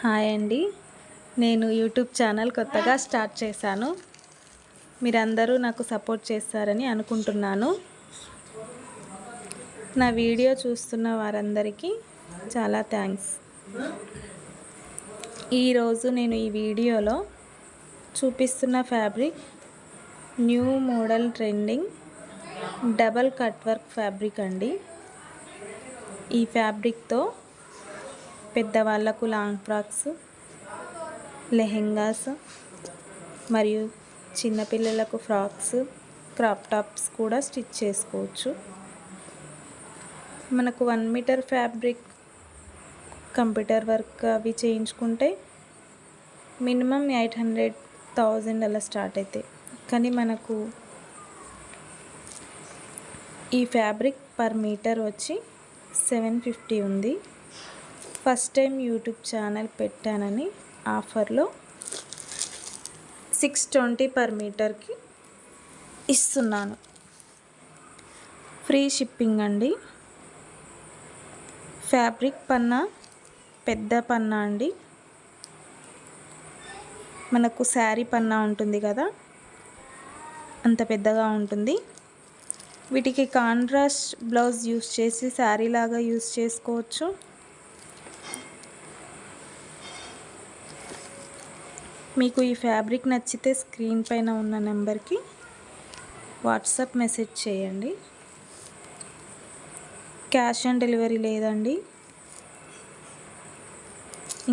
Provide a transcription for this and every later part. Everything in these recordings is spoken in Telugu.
హాయ్ అండి. నేను యూట్యూబ్ ఛానల్ కొత్తగా స్టార్ట్ చేశాను. మీరందరూ నాకు సపోర్ట్ చేస్తారని అనుకుంటున్నాను. నా వీడియో చూస్తున్న వారందరికీ చాలా థ్యాంక్స్. ఈరోజు నేను ఈ వీడియోలో చూపిస్తున్న fabric new model trending double cut work fabric అండి. ఈ ఫ్యాబ్రిక్తో పెద్దవాళ్ళకు లాంగ్ ఫ్రాక్స్ లెహెంగాస్ మరియు చిన్నపిల్లలకు ఫ్రాక్స్ క్రాప్ టాప్స్ కూడా స్టిచ్ చేసుకోవచ్చు. మనకు one metre fabric computer work అవి చేయించుకుంటే మినిమం ఎయిట్ హండ్రెడ్ థౌజండ్ అలా స్టార్ట్ అవుతాయి కానీ మనకు ఈ ఫ్యాబ్రిక్ పర్ మీటర్ వచ్చి సెవెన్ ఫిఫ్టీ ఉంది. ఫస్ట్ టైం యూట్యూబ్ ఛానల్ పెట్టానని ఆఫర్లో సిక్స్ ట్వంటీ పర్ మీటర్కి ఇస్తున్నాను. ఫ్రీ షిప్పింగ్ అండి. ఫ్యాబ్రిక్ పన్నా పెద్ద పన్నా అండి. మనకు శారీ పన్నా ఉంటుంది కదా? అంత పెద్దగా ఉంటుంది. వీటికి కాంట్రాస్ట్ బ్లౌజ్ యూస్ చేసి శారీ లాగా యూస్ చేసుకోవచ్చు. మీకు ఈ ఫ్యాబ్రిక్ నచ్చితే స్క్రీన్ పైన ఉన్న నెంబర్కి వాట్సాప్ మెసేజ్ చేయండి. క్యాష్ ఆన్ డెలివరీ లేదండి.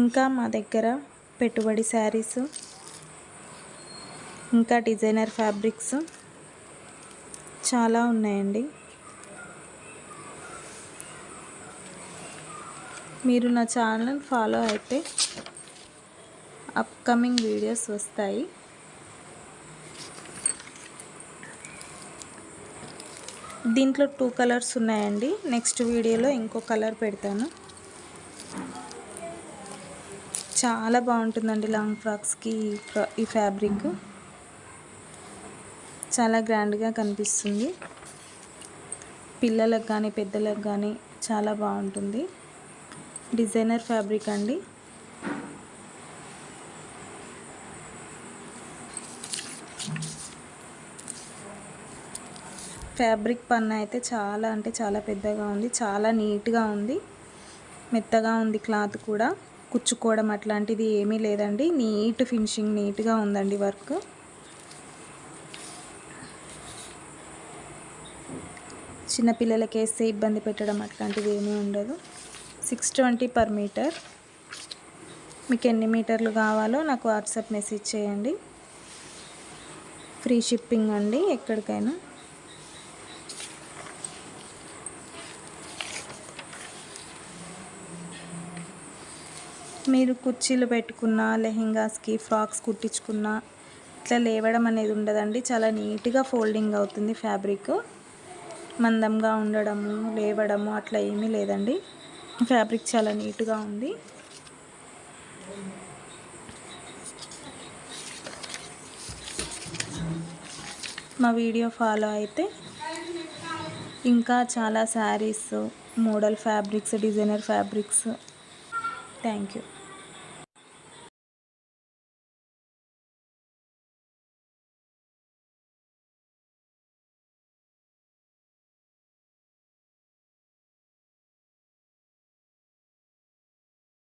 ఇంకా మా దగ్గర పెట్టుబడి శారీస్ ఇంకా డిజైనర్ ఫ్యాబ్రిక్స్ చాలా ఉన్నాయండి. మీరు నా ఛానల్ ఫాలో అయితే అప్కమింగ్ వీడియోస్ వస్తాయి. దీంట్లో టూ కలర్స్ ఉన్నాయండి. నెక్స్ట్ వీడియోలో ఇంకో కలర్ పెడతాను. చాలా బాగుంటుందండి లాంగ్ ఫ్రాక్స్కి ఈ ఫ్యాబ్రిక్ చాలా గ్రాండ్గా కనిపిస్తుంది. పిల్లలకు కానీ పెద్దలకు కానీ చాలా బాగుంటుంది. డిజైనర్ ఫ్యాబ్రిక్ అండి. ఫ్యాబ్రిక్ పన్న అయితే చాలా అంటే చాలా పెద్దగా ఉంది చాలా నీట్గా ఉంది. మెత్తగా ఉంది క్లాత్ కూడా. కుచ్చుకోవడం అట్లాంటిది ఏమీ లేదండి. నీట్ ఫినిషింగ్ నీట్గా ఉందండి వర్క్. చిన్నపిల్లలకి వేస్తే ఇబ్బంది పెట్టడం అట్లాంటిది ఏమీ ఉండదు. Six twenty per metre. మీకు ఎన్ని మీటర్లు కావాలో నాకు వాట్సాప్ మెసేజ్ చేయండి. ఫ్రీ షిప్పింగ్ అండి ఎక్కడికైనా. మీరు కుర్చీలు పెట్టుకున్న లెహెంగాస్కి ఫ్రాక్స్ కుట్టించుకున్న ఇట్లా లేవడం అనేది ఉండదండి. చాలా నీట్గా ఫోల్డింగ్ అవుతుంది ఫ్యాబ్రిక్. మందంగా ఉండడము లేవడము అట్లా ఏమీ లేదండి. ఫ్యాబ్రిక్ చాలా నీట్గా ఉంది. మా వీడియో ఫాలో అయితే ఇంకా చాలా saris model fabrics designer fabrics thank